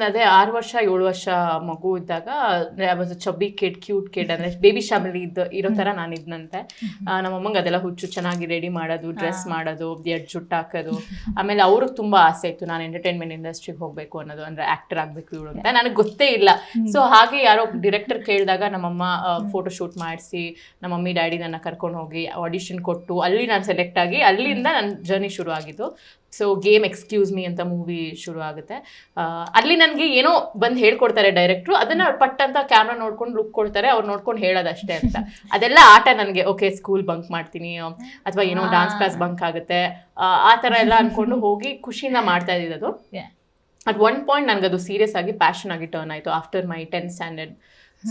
ನಾನು ಅದೇ ಆರು ವರ್ಷ ಏಳು ವರ್ಷ ಮಗು ಇದ್ದಾಗ ಚಬ್ಬಿ ಕಿಡ್ ಕ್ಯೂಟ್ ಕಿಡ್ ಅಂದ್ರೆ ಬೇಬಿ ಶಾಮಲಿ ಇದ್ದ ಇರೋ ತರ ನಾನು ಇದ್ನಂತೆ. ಆ, ನಮ್ಮ ಅಮ್ಮಂಗೆ ಅದೆಲ್ಲ ಹುಚ್ಚು ಚೆನ್ನಾಗಿ ರೆಡಿ ಮಾಡೋದು ಡ್ರೆಸ್ ಮಾಡೋದು ಎರಡು ಜುಟ್ಟು ಹಾಕೋದು. ಆಮೇಲೆ ಅವ್ರಿಗೆ ತುಂಬಾ ಆಸೆ ಇತ್ತು ನಾನು ಎಂಟರ್ಟೈನ್ಮೆಂಟ್ ಇಂಡಸ್ಟ್ರಿಗೆ ಹೋಗ್ಬೇಕು ಅನ್ನೋದು ಅಂದ್ರೆ ಆಕ್ಟರ್ ಆಗ್ಬೇಕು ಇವಳು ಅಂತ. ನನಗೆ ಗೊತ್ತೇ ಇಲ್ಲ. ಸೊ ಹಾಗೆ ಯಾರೋ ಡೈರೆಕ್ಟರ್ ಕೇಳಿದಾಗ ನಮ್ಮಮ್ಮ ಫೋಟೋ ಶೂಟ್ ಮಾಡಿಸಿ ನಮ್ಮ ಮಮ್ಮಿ ಡ್ಯಾಡಿ ನನ್ನ ಕರ್ಕೊಂಡು ಹೋಗಿ ಆಡಿಷನ್ ಕೊಟ್ಟು ಅಲ್ಲಿ ನಾನು ಸೆಲೆಕ್ಟ್ ಆಗಿ ಅಲ್ಲಿಂದ ನನ್ನ ಜರ್ನಿ ಶುರು ಆಗಿದ್ದು ಸೊ ಗೇಮ್ ಎಕ್ಸ್ಕ್ಯೂಸ್ ಮೀ ಅಂತ ಮೂವಿ ಶುರು ಆಗುತ್ತೆ ಅಲ್ಲಿ ಅಲ್ಲಿ ನನಗೆ ಏನೋ ಬಂದು ಹೇಳ್ಕೊಡ್ತಾರೆ ಡೈರೆಕ್ಟ್ರು ಅದನ್ನ ಪಟ್ ಅಂತ ಕ್ಯಾಮ್ರಾ ನೋಡ್ಕೊಂಡು ಲುಕ್ ಕೊಡ್ತಾರೆ ಅವ್ರು ನೋಡ್ಕೊಂಡು ಹೇಳೋದಷ್ಟೇ ಅಂತ. ಅದೆಲ್ಲ ಆಟ ನನಗೆ ಓಕೆ ಸ್ಕೂಲ್ ಬಂಕ್ ಮಾಡ್ತೀನಿ ಅಥವಾ ಏನೋ ಡಾನ್ಸ್ ಕ್ಲಾಸ್ ಬಂಕ್ ಆಗುತ್ತೆ. ಆ, ಥರ ಎಲ್ಲ ಅನ್ಕೊಂಡು ಹೋಗಿ ಖುಷಿಯಿಂದ ಮಾಡ್ತಾ ಇದ್ದಿದ್ದು. ಅಟ್ ಒನ್ ಪಾಯಿಂಟ್ ನನಗೆ ಅದು ಸೀರಿಯಸ್ ಆಗಿ ಪ್ಯಾಷನ್ ಆಗಿ ಟರ್ನ್ ಆಯಿತು after my tenth standard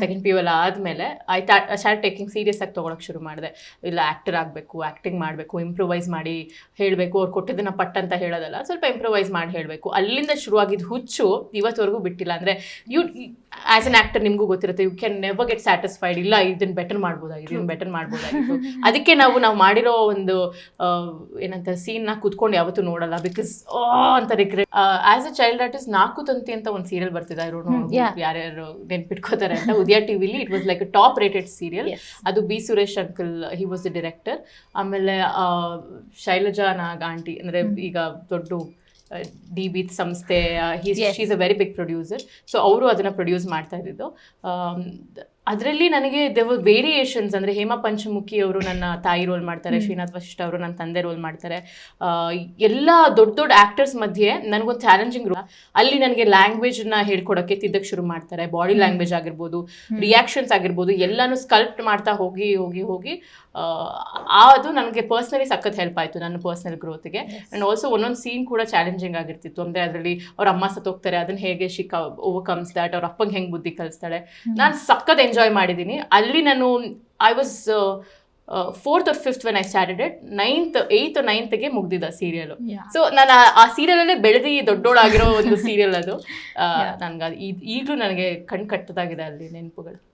second P U ಎಲ್ಲ ಆದಮೇಲೆ ಐ ಸ್ಟಾರ್ಟ್ ಟೇಕಿಂಗ್ ಸೀರಿಯಸ್ ಆಗಿ ತೊಗೊಳಕ್ಕೆ ಶುರು ಮಾಡಿದೆ. ಇಲ್ಲ ಆ್ಯಕ್ಟರ್ ಆಗಬೇಕು ಆ್ಯಕ್ಟಿಂಗ್ ಮಾಡಬೇಕು ಇಂಪ್ರೂವೈಸ್ ಮಾಡಿ ಹೇಳಬೇಕು ಅವ್ರು ಕೊಟ್ಟಿದ್ದನ್ನು ಪಟ್ ಅಂತ ಹೇಳೋದಲ್ಲ ಸ್ವಲ್ಪ ಇಂಪ್ರೂವೈಸ್ ಮಾಡಿ ಹೇಳಬೇಕು. ಅಲ್ಲಿಂದ ಶುರುವಾಗಿದ್ದು ಹುಚ್ಚು ಇವತ್ತವರೆಗೂ ಬಿಟ್ಟಿಲ್ಲ. ಅಂದರೆ ಯು ಆ್ಯಸ್ ಅನ್ ಆಕ್ಟರ್ ನಿಮಗೂ ಗೊತ್ತಿರುತ್ತೆ you can never get satisfied ಇಲ್ಲ ಇದನ್ನ ಬೆಟರ್ ಮಾಡ್ಬೋದಾಗಿತ್ತು ಇದನ್ನ ಬೆಟರ್ ಮಾಡ್ಬೋದಾಗಿತ್ತು ಅದಕ್ಕೆ ನಾವು ನಾವು ಮಾಡಿರೋ ಒಂದು ಏನಂತ ಸೀನ್ನ ಕುತ್ಕೊಂಡು ಯಾವತ್ತೂ ನೋಡಲ್ಲ ಬಿಕಾಸ್ ಅಂತ regret as a child artist ನಾಲ್ಕು ತಂತಿ ಅಂತ ಒಂದು ಸೀರಿಯಲ್ ಬರ್ತಿದೆ. ಯಾರ್ಯಾರು ನೆನ್ಪಿಟ್ಕೋತಾರೆ ಅಂತ. Udaya ಟಿವಿಲಿ it was like top rated serial. ಅದು B Suresh uncle he was the director ಆಮೇಲೆ ಶೈಲಜಾ ನಾಗ್ ಆಂಟಿ ಅಂದರೆ ಈಗ ದೊಡ್ಡ ಡಿ ಬಿ ಸಂಸ್ಥೆ he's she's a very big producer so ಅವರು ಅದನ್ನು ಪ್ರೊಡ್ಯೂಸ್ ಮಾಡ್ತಾ ಇದ್ದಿದ್ದು. ಅದರಲ್ಲಿ ನನಗೆ ದೇವ್ ವೇರಿಯೇಷನ್ಸ್ ಅಂದರೆ ಹೇಮಾ ಪಂಚಮುಖಿ ಅವರು ನನ್ನ ತಾಯಿ ರೋಲ್ ಮಾಡ್ತಾರೆ ಶ್ರೀನಾಥ್ ವಶಿಷ್ಠ ಅವರು ನನ್ನ ತಂದೆ ರೋಲ್ ಮಾಡ್ತಾರೆ. ಎಲ್ಲ ದೊಡ್ಡ ದೊಡ್ಡ ಆ್ಯಕ್ಟರ್ಸ್ ಮಧ್ಯೆ ನನಗೊಂದು ಚಾಲೆಂಜಿಂಗ್ ರೋಲ್ ಅಲ್ಲಿ ನನಗೆ ಲ್ಯಾಂಗ್ವೇಜ್ನ ಹೇಳ್ಕೊಡೋಕ್ಕೆ ತಿದ್ದಕ್ಕೆ ಶುರು ಮಾಡ್ತಾರೆ. ಬಾಡಿ ಲ್ಯಾಂಗ್ವೇಜ್ ಆಗಿರ್ಬೋದು ರಿಯಾಕ್ಷನ್ಸ್ ಆಗಿರ್ಬೋದು ಎಲ್ಲನೂ ಸ್ಕಲ್ಪ್ಟ್ ಮಾಡ್ತಾ ಹೋಗಿ ಹೋಗಿ ಹೋಗಿ ಅದು ನನಗೆ ಪರ್ಸ್ನಲಿ ಸಖತ್ ಹೆಲ್ಪ್ ಆಯಿತು ನನ್ನ ಪರ್ಸ್ನಲ್ ಗ್ರೋತ್ಗೆ ಆ್ಯಂಡ್ ಆಲ್ಸೋ ಒಂದೊಂದು ಸೀನ್ ಕೂಡ ಚಾಲೆಂಜಿಂಗ್ ಆಗಿರ್ತಿತ್ತು. ಅಂದರೆ ಅದರಲ್ಲಿ ಅವ್ರ ಅಮ್ಮ ಸತ್ತೋಗ್ತಾರೆ ಅದನ್ನು ಹೇಗೆ ಶಿಕ್ಕ ಓವರ್ಕಮ್ಸ್ ದಟ್ ಅವ್ರ ಅಪ್ಪಂಗೆ ಹೆಂಗೆ ಬುದ್ಧಿ ಕಲಿಸ್ತಾಳೆ. ನಾನು ಸಖತ್ ಎಂಜಾಯ್ ಮಾಡಿದ್ದೀನಿ. ಅಲ್ಲಿ ನಾನು I was fourth or fifth when I started it ninth eighth ನೈನ್ತ್ಗೆ ಮುಗ್ದಿದ್ದ ಸೀರಿಯಲ್. ಸೊ ನಾನು ಆ- ಆ ಸೀರಿಯಲಲ್ಲೇ ಬೆಳೆದು ದೊಡ್ಡೋಳಾಗಿರೋ ಒಂದು ಸೀರಿಯಲ್ ಅದು. ನನ್ಗೆ ಈಗಲೂ ನನಗೆ ಕಣ್ ಕಟ್ಟದಾಗಿದೆ ಅಲ್ಲಿ ನೆನಪುಗಳು.